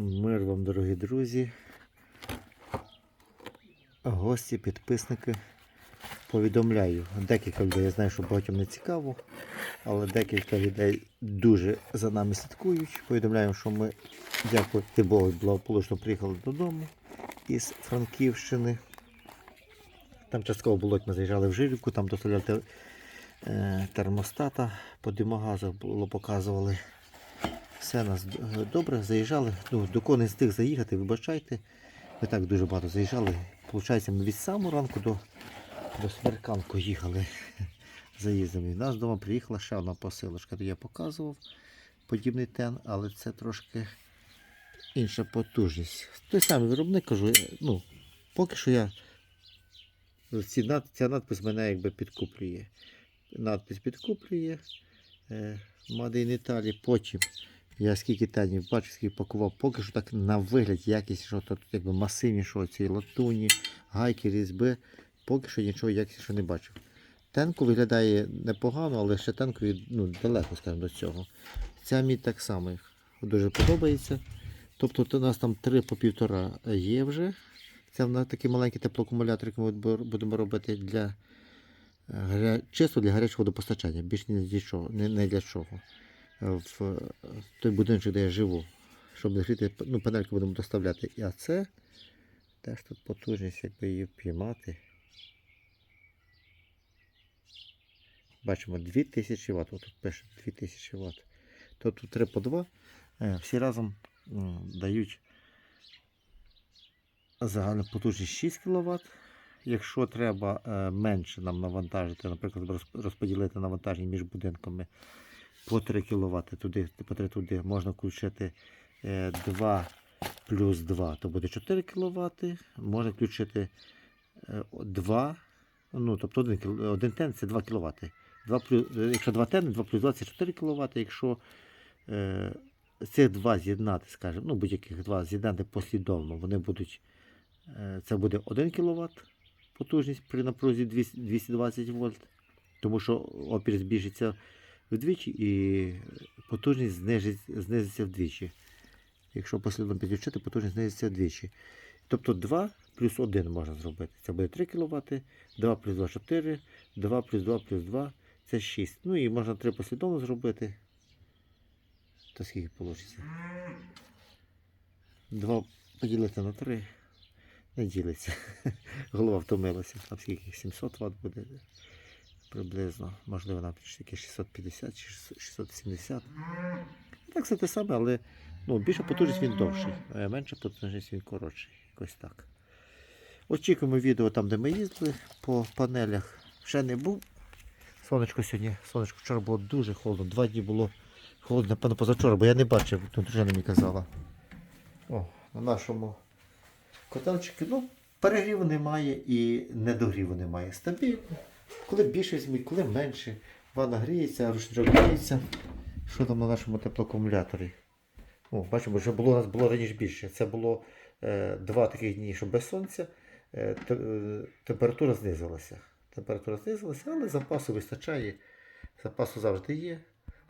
Мир вам, дорогі друзі, гості, підписники. Повідомляю, декілька людей, я знаю, що багатьом не цікаво, але декілька людей дуже за нами слідкують. Повідомляємо, що ми, дякувати Богу, благополучно приїхали додому із Франківщини. Там частково було, ми заїжджали в Жилівку, там доставляли е, термостата, по димогазах було показували. Все нас добре, заїжджали. Ну, до кого не встиг заїхати, вибачайте. Ми так дуже багато заїжджали. Получається, ми від самого ранку до, до сверканку їхали в нас вдома приїхала ще одна посилочка. Я показував подібний тен, але це трошки інша потужність. Той самий виробник кажу, ну, поки що я ці ця надпис мене якби підкуплює. Надпис підкуплює. In Italy. Потім я скільки тенів бачу, скільки пакував, поки що так на вигляд якість, що тут якби масивні, що ці латуні, гайки, різьби, поки що нічого якісного не бачив. Тенко виглядає непогано, але ще тенкові ну, далеко, скажімо, до цього. Ця мідь так само дуже подобається. Тобто у нас там 3 по півтора є вже. Це в нас такий маленький теплоакумулятор, який ми будемо робити для е, чисто для гарячого водопостачання, більш ні для чого, не для чого. В той будиночок, де я живу, щоб гріти, ну, панельки будемо доставляти. А це теж тут потужність, якби її впіймати. Бачимо 2000 Вт. Тут пише 2000 Вт. Тобто 3 по 2 е, всі разом дають загальну потужність 6 кВт. Якщо треба е, менше нам навантажити, наприклад, роз- розподілити навантаження між будинками по 3 кВт, туди, по 3 туди можна включити е, 2 плюс 2, то буде 4 кВт. Можна включити е, 2, ну, тобто 1, кіл- один тен це 2 кВт. 2 плюс, е, якщо 2 тени, 2 плюс 2 це 4 кВт. Якщо е, цих два з'єднати, скажімо, ну будь-яких два з'єднати послідовно, вони будуть, е, це буде 1 кВт потужність при напрузі 200 220 вольт, тому що опір збільшиться вдвічі і потужність знизиться вдвічі. Якщо послідовно підключити, потужність знизиться вдвічі. Тобто 2 плюс 1 можна зробити. Це буде 3 кВт, 2 плюс 2 4, 2 плюс 2 плюс 2 це 6. Ну і можна 3 послідовно зробити. То скільки вийде? 2 поділити на 3. Не ділиться. Голова втомилася. Там скільки 700 Вт буде приблизно. Можливо, нам тільки 650 чи 670. Так все те саме, але ну, більша потужність він довший, а менша потужність він коротший. Якось так. Очікуємо відео там, де ми їздили по панелях. Ще не був. Сонечко сьогодні. Сонечко вчора було дуже холодно. Два дні було холодно, напевно, позавчора, бо я не бачив, тут дружина мені казала. О, на нашому котелчику, ну, перегріву немає і недогріву немає. Стабільно. Коли більше візьмуть, коли менше. Ванна гріється, рушничок гріється. Що там на нашому теплоакумуляторі? О, бачимо, вже було у нас було раніше більше. Це було е, два таких дні, що без сонця. Е, те- е, температура знизилася. Температура знизилася, але запасу вистачає. Запасу завжди є.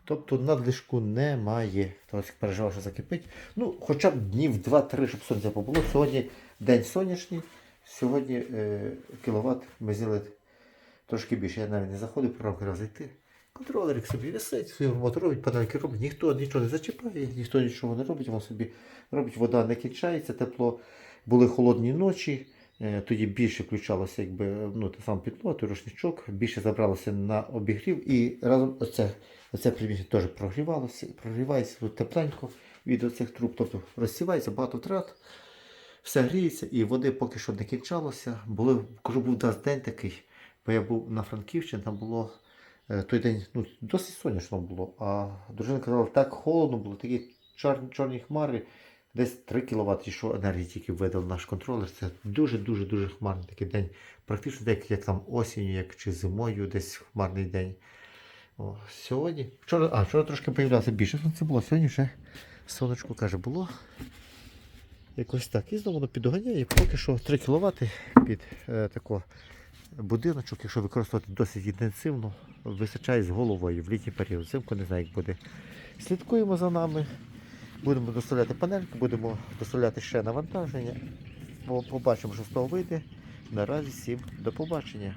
Тобто надлишку немає. Тобто переживав, що закипить. Ну, хоча б днів 2-3, щоб сонця побуло. Сьогодні день сонячний. Сьогодні е, кіловат ми зняли трошки більше. Я навіть не заходив, програмка раз зайти. Контролерик собі висить, свою роботу робить, панельки робить, ніхто нічого не зачіпає, ніхто нічого не робить, воно собі робить, вода не кінчається, тепло. Були холодні ночі, е, тоді більше включалося якби, ну, те саме підлога, той рушничок, більше забралося на обігрів і разом оце, оце приміщення теж прогрівалося, прогрівається тут тепленько від оцих труб, тобто розсівається багато втрат. Все гріється і води поки що не кінчалося. Були, кажу, був день такий, бо я був на Франківщині, там було е, той день ну, досить сонячно було. А дружина казала, так холодно було, такі чорні, чорні хмари, десь 3 кВт йшов енергії тільки видав наш контролер. Це дуже-дуже дуже хмарний такий день. Практично так, як там осінню, як чи зимою, десь хмарний день. О, сьогодні. Вчора, а, вчора трошки появлялося більше сонця було, сьогодні вже сонечко каже, було. Якось так. І знову воно підганяє. Поки що 3 кВт під е, тако будиночок, якщо використовувати досить інтенсивно, вистачає з головою в літній період. Взимку не знаю, як буде. Слідкуємо за нами. Будемо доставляти панельку, будемо доставляти ще навантаження. Побачимо, що з того вийде. Наразі всім до побачення.